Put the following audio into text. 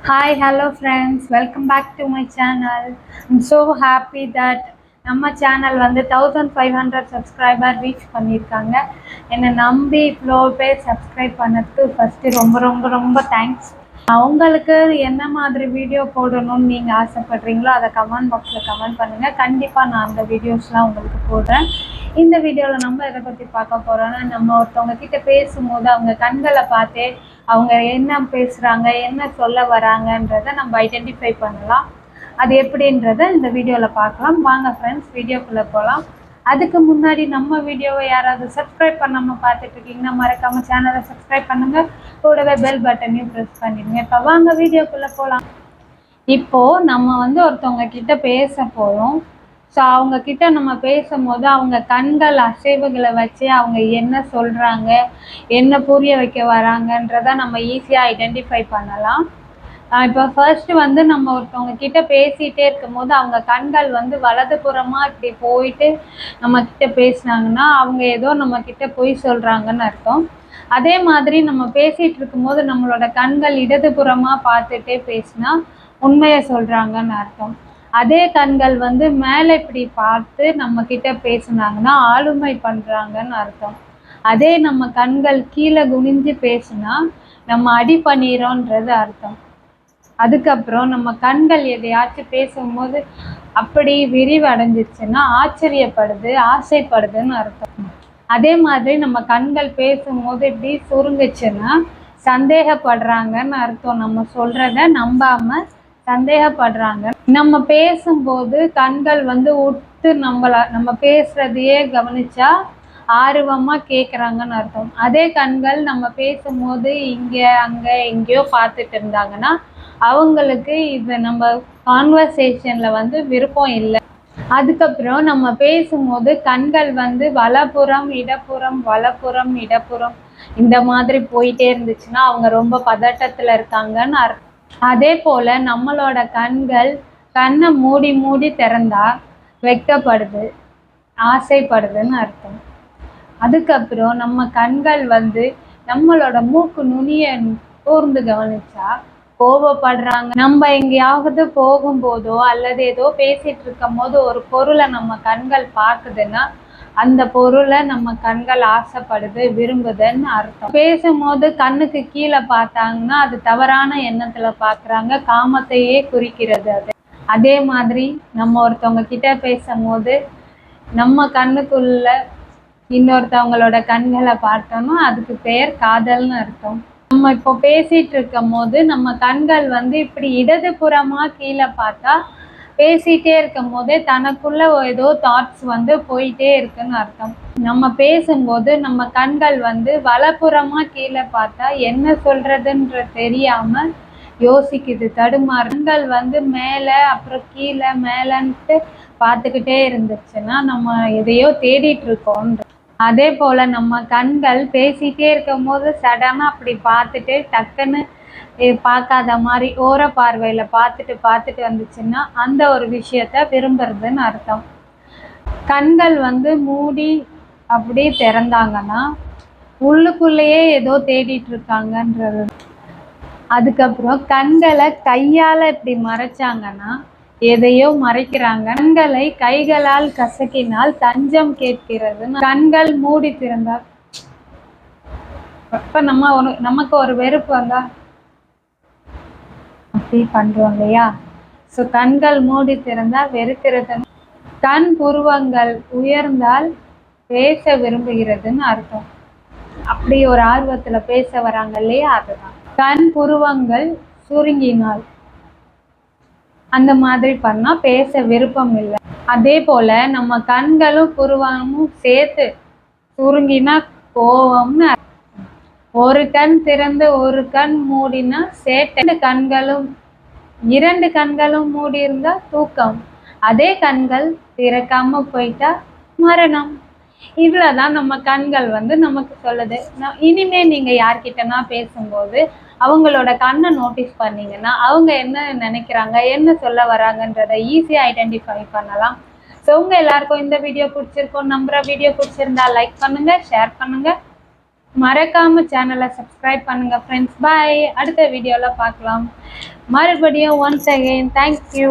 Hi hello friends welcome back to my channel I'm so happy that நம்ம channel வந்து thousand five hundred subscriber reach பண்ணியிருக்காங்க. என்னை நம்பி இவ்வளோ பேர் சப்ஸ்கிரைப் பண்ணதுக்கு ஃபஸ்ட்டு ரொம்ப ரொம்ப ரொம்ப தேங்க்ஸ் உங்களுக்கு என்ன மாதிரி வீடியோ போடணும்னு நீங்கள் ஆசைப்படுறீங்களோ அதை கமெண்ட் பாக்ஸில் கமெண்ட் பண்ணுங்கள் கண்டிப்பாக நான் அந்த வீடியோஸ்லாம் உங்களுக்கு போடுறேன். இந்த வீடியோவில் நம்ம எதை பற்றி பார்க்க போகிறோன்னா நம்ம ஒருத்தவங்க கிட்ட பேசும்போது அவங்க கண்களை பார்த்தே அவங்க என்ன பேசுகிறாங்க என்ன சொல்ல வராங்கன்றதை நம்ம ஐடென்டிஃபை பண்ணலாம். அது எப்படின்றத இந்த வீடியோவில் பார்க்கலாம். வாங்க ஃப்ரெண்ட்ஸ் வீடியோக்குள்ளே போகலாம் அதுக்கு முன்னாடி நம்ம வீடியோவை யாராவது சப்ஸ்கிரைப் பண்ணாமல் பார்த்துட்டு இருக்கீங்கன்னா மறக்காமல் சேனலை சப்ஸ்கிரைப் பண்ணுங்கள் கூடவே பெல் பட்டனையும் ப்ரெஸ் பண்ணிடுங்க. இப்போ வாங்க வீடியோக்குள்ளே போகலாம் இப்போது நம்ம வந்து ஒருத்தவங்க கிட்ட பேச போகிறோம் ஸோ அவங்க கிட்ட நம்ம பேசும்போது அவங்க கண்கள் அசைவுகளை வச்சு அவங்க என்ன சொல்கிறாங்க என்ன புரிய வைக்க வராங்கன்றதை நம்ம ஈஸியாக ஐடென்டிஃபை பண்ணலாம். இப்போ ஃபர்ஸ்ட் வந்து நம்ம ஒருத்தவங்க கிட்ட பேசிகிட்டே இருக்கும்போது அவங்க கண்கள் வந்து வலது புறமாக இப்படி போயிட்டு நம்ம கிட்ட பேசினாங்கன்னா அவங்க ஏதோ நம்ம கிட்ட பொய் சொல்கிறாங்கன்னு அர்த்தம். அதே மாதிரி நம்ம பேசிகிட்டு இருக்கும்போது நம்மளோட கண்கள் இடதுபுறமாக பார்த்துட்டே பேசினா உண்மையை சொல்கிறாங்கன்னு அர்த்தம். அதே கண்கள் வந்து மேலே இப்படி பார்த்து நம்ம கிட்ட பேசுனாங்கன்னா ஆளுமை பண்ணுறாங்கன்னு அர்த்தம். அதே நம்ம கண்கள் கீழே குனிஞ்சு பேசுனா நம்ம அடி பண்ணிடுறோன்றது அர்த்தம். அதுக்கப்புறம் நம்ம கண்கள் எதையாச்சும் பேசும்போது அப்படி விரிவடைஞ்சிச்சுன்னா ஆச்சரியப்படுது ஆசைப்படுதுன்னு அர்த்தம். அதே மாதிரி நம்ம கண்கள் பேசும்போது இப்படி சுருங்குச்சுன்னா சந்தேகப்படுறாங்கன்னு அர்த்தம். நம்ம சொல்கிறத நம்பாமல் சந்தேகப்படுறாங்க. நம்ம பேசும்போது கண்கள் வந்து உத்து நம்மள நம்ம பேசுறதையே கவனிச்சா ஆர்வமா கேட்குறாங்கன்னு அர்த்தம். அதே கண்கள் நம்ம பேசும்போது இங்க அங்க எங்கேயோ பார்த்துட்டு இருந்தாங்கன்னா அவங்களுக்கு இது நம்ம கான்வர்சேஷன்ல வந்து விருப்பம் இல்லை. அதுக்கப்புறம் நம்ம பேசும்போது கண்கள் வந்து வலப்புறம் இடப்புறம் வலப்புறம் இடப்புறம் இந்த மாதிரி போயிட்டே இருந்துச்சுன்னா அவங்க ரொம்ப பதட்டத்துல இருக்காங்கன்னு அர்த்தம் அதே போல் நம்மளோட கண்கள் கண்ணை மூடி மூடி திறந்தா வெக்கப்படுது ஆசைப்படுதுன்னு அர்த்தம். அதுக்கப்புறம் நம்ம கண்கள் வந்து நம்மளோட மூக்கு நுனிய கூர்ந்து கவனிச்சா கோபப்படுறாங்க. நம்ம எங்கேயாவது போகும்போதோ அல்லது ஏதோ பேசிட்டு இருக்கும் போது ஒரு பொருளை நம்ம கண்கள் பார்க்குதுன்னா அந்த பொருளை நம்ம கண்கள் ஆசைப்படுது விரும்புதுன்னு அர்த்தம். பேசும்போது கண்ணுக்கு கீழே பார்த்தாங்கன்னா அது தவறான எண்ணத்துல பார்க்குறாங்க காமத்தையே குறிக்கிறது அது. அதே மாதிரி நம்ம ஒருத்தவங்க கிட்ட பேசும்போது நம்ம கண்ணுக்குள்ள இன்னொருத்தவங்களோட கண்களை பார்த்தோம்னா அதுக்கு பெயர் காதல்னு அர்த்தம். நம்ம இப்போ பேசிட்டு இருக்கும் போது நம்ம கண்கள் வந்து இப்படி இடதுபுறமா கீழே பார்த்தா பேசிட்டே இருக்கும் போதே தனக்குள்ள ஏதோ தாட்ஸ் வந்து போயிட்டே இருக்குன்னு அர்த்தம். நம்ம பேசும்போது நம்ம கண்கள் வந்து வலப்புறமா கீழே பார்த்தா என்ன சொல்றதுன்ற தெரியாம யோசிக்குது தடுமாறுங்கள் வந்து மேலே அப்புறம் கீழே மேலன்ட்டு பார்த்துக்கிட்டே இருந்துச்சுன்னா நம்ம எதையோ தேடிட்டு இருக்கோன்ற அதே போல நம்ம கண்கள் பேசிட்டே இருக்கும் போது சடனாக அப்படி பார்த்துட்டு டக்குன்னு பார்க்காத மாதிரி ஓர பார்வையில் பார்த்துட்டு பார்த்துட்டு வந்துச்சுன்னா அந்த ஒரு விஷயத்த விரும்புறதுன்னு அர்த்தம். கண்கள் வந்து மூடி அப்படி திறந்தாங்கன்னா உள்ளுக்குள்ளேயே ஏதோ தேடிட்டு இருக்காங்கன்றது. அதுக்கப்புறம் கண்களை கையால் இப்படி மறைச்சாங்கன்னா எதையோ மறைக்கிறாங்க. கண்களை கைகளால் கசக்கினால் தஞ்சம் கேட்கிறது. கண்கள் மூடி திறந்தால். அப்ப நம்ம ஒரு நமக்கு ஒரு வெறுப்பு வந்தா அப்படி பண்றோம் இல்லையா? ஸோ கண்கள் மூடி திறந்தா வெறுக்கிறது. கண் புருவங்கள் உயர்ந்தால் பேச விரும்புகிறதுன்னு அர்த்தம். அப்படி ஒரு ஆர்வத்துல பேச வராங்க இல்லையா? அதுதான். கண் புருவங்கள் சுருங்கினால். அந்த மாதிரி பண்ணா பேச விருப்பம் இல்லை. அதே போல நம்ம கண்களும் புருவமும் சேர்த்து சுருங்கினா கோவம்னு ஒரு கண் திறந்து ஒரு கண் மூடினா சேட்டை. கண்களும் இரண்டு கண்களும் மூடி இருந்தா தூக்கம். அதே கண்கள் திறக்காம போயிட்டா மரணம். இவ்வளவுதான் நம்ம கண்கள் வந்து நமக்கு சொல்லுது. இனிமே நீங்க யார்கிட்டனா பேசும்போது அவங்களோட கண்ணை நோட்டீஸ் பண்ணீங்கன்னா அவங்க என்ன நினைக்கிறாங்க என்ன சொல்ல வராங்கன்றதை ஈஸியாக ஐடென்டிஃபை பண்ணலாம். ஸோ உங்கள் எல்லாருக்கும் இந்த வீடியோ பிடிச்சிருக்கோம் நம்புகிற வீடியோ பிடிச்சிருந்தா லைக் பண்ணுங்கள் ஷேர் பண்ணுங்கள் மறக்காம சேனலை சப்ஸ்கிரைப் பண்ணுங்க ஃப்ரெண்ட்ஸ் பாய் அடுத்த வீடியோவில் பார்க்கலாம். மறுபடியும் ஒன்ஸ் அகெயின் தேங்க்யூ